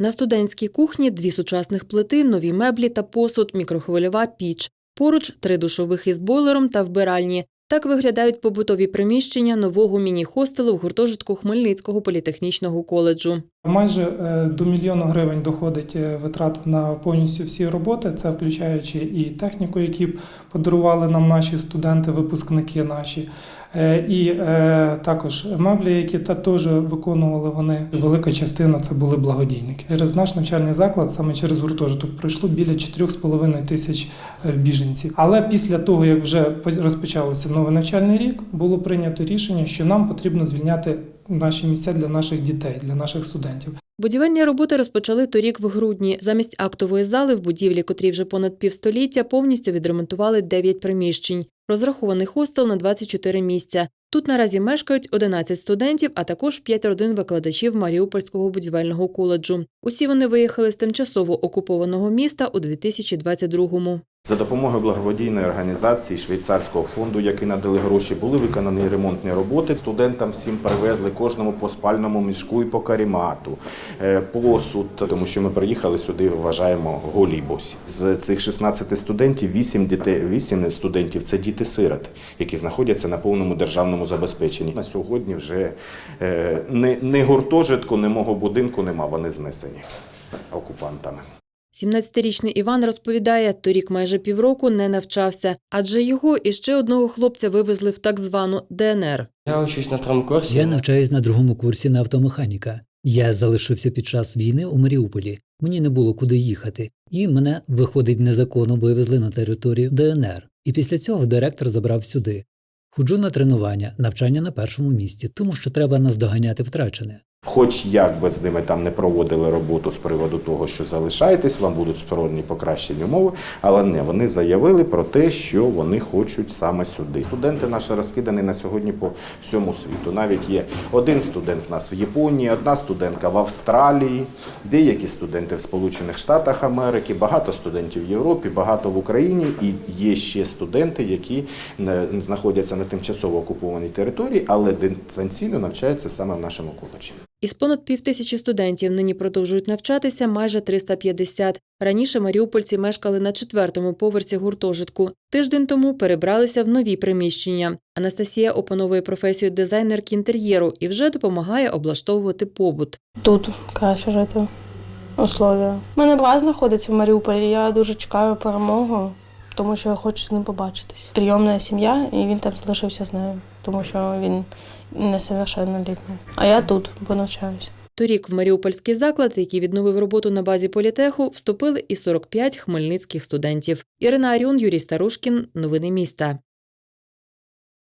На студентській кухні дві сучасних плити, нові меблі та посуд, мікрохвильова піч. Поруч три душових із бойлером та вбиральні. Так виглядають побутові приміщення нового міні-хостелу в гуртожитку Хмельницького політехнічного коледжу. Майже е, до мільйону гривень доходить е, витрат на повністю всі роботи, це включаючи і техніку, які подарували нам наші студенти, випускники наші, е, і також меблі, які та теж виконували вони. Велика частина це були благодійники. Через наш навчальний заклад, саме через гуртожиток, пройшло біля 4,5 тисяч біженців. Але після того, як вже розпочався новий навчальний рік, було прийнято рішення, що нам потрібно звільняти наші місця для наших дітей, для наших студентів. Будівельні роботи розпочали торік в грудні. Замість актової зали в будівлі, котрій вже понад півстоліття, повністю відремонтували 9 приміщень. Розрахований хостел на 24 місця. Тут наразі мешкають 11 студентів, а також 5 родин викладачів Маріупольського будівельного коледжу. Усі вони виїхали з тимчасово окупованого міста у 2022-му. За допомогою благодійної організації швейцарського фонду, які надали гроші, були виконані ремонтні роботи. Студентам всім привезли кожному по спальному мішку і по карімату, е, посуд, тому що ми приїхали сюди, вважаємо, голі босі. З цих 16 студентів 8 дітей, 8 студентів це діти-сирот, які знаходяться на повному державному забезпеченні. На сьогодні вже е, не, не гуртожитку, не мого будинку нема. Вони знесені окупантами. 17-річний Іван розповідає, торік майже півроку не навчався, адже його і ще одного хлопця вивезли в так звану ДНР. Я учусь на втором курсе. Я навчаюсь на другому курсі на автомеханіка. Я залишився під час війни у Маріуполі. Мені не було куди їхати, і мене, виходить, незаконно вивезли на територію ДНР. І після цього директор забрав сюди. Ходжу на тренування, навчання на першому місці, тому що треба наздоганяти втрачене. Хоч як би з ними там не проводили роботу з приводу того, що залишаєтесь, вам будуть створені покращені умови, але не вони заявили про те, що вони хочуть саме сюди. Студенти наші розкидані на сьогодні по всьому світу. Навіть є один студент в нас в Японії, одна студентка в Австралії, деякі студенти в Сполучених Штатах Америки, багато студентів в Європі, багато в Україні, і є ще студенти, які знаходяться на тимчасово окупованій території, але дистанційно навчаються саме в нашому коледжі. Із понад півтисячі студентів нині продовжують навчатися майже 350. Раніше маріупольці мешкали на четвертому поверсі гуртожитку. Тиждень тому перебралися в нові приміщення. Анастасія опановує професію дизайнерки інтер'єру і вже допомагає облаштовувати побут. Тут краще жити. Условия. У мене брат знаходиться в Маріуполі. Я дуже чекаю перемогу, тому що я хочу з ним побачитись. Прийомна сім'я, і він там залишився з нею, тому що він несовершеннолітній. А я тут, бо навчаюся. Торік в Маріупольський заклад, який відновив роботу на базі політеху, вступили і 45 хмельницьких студентів. Ірина Аріон, Юрій Старушкін. Новини міста.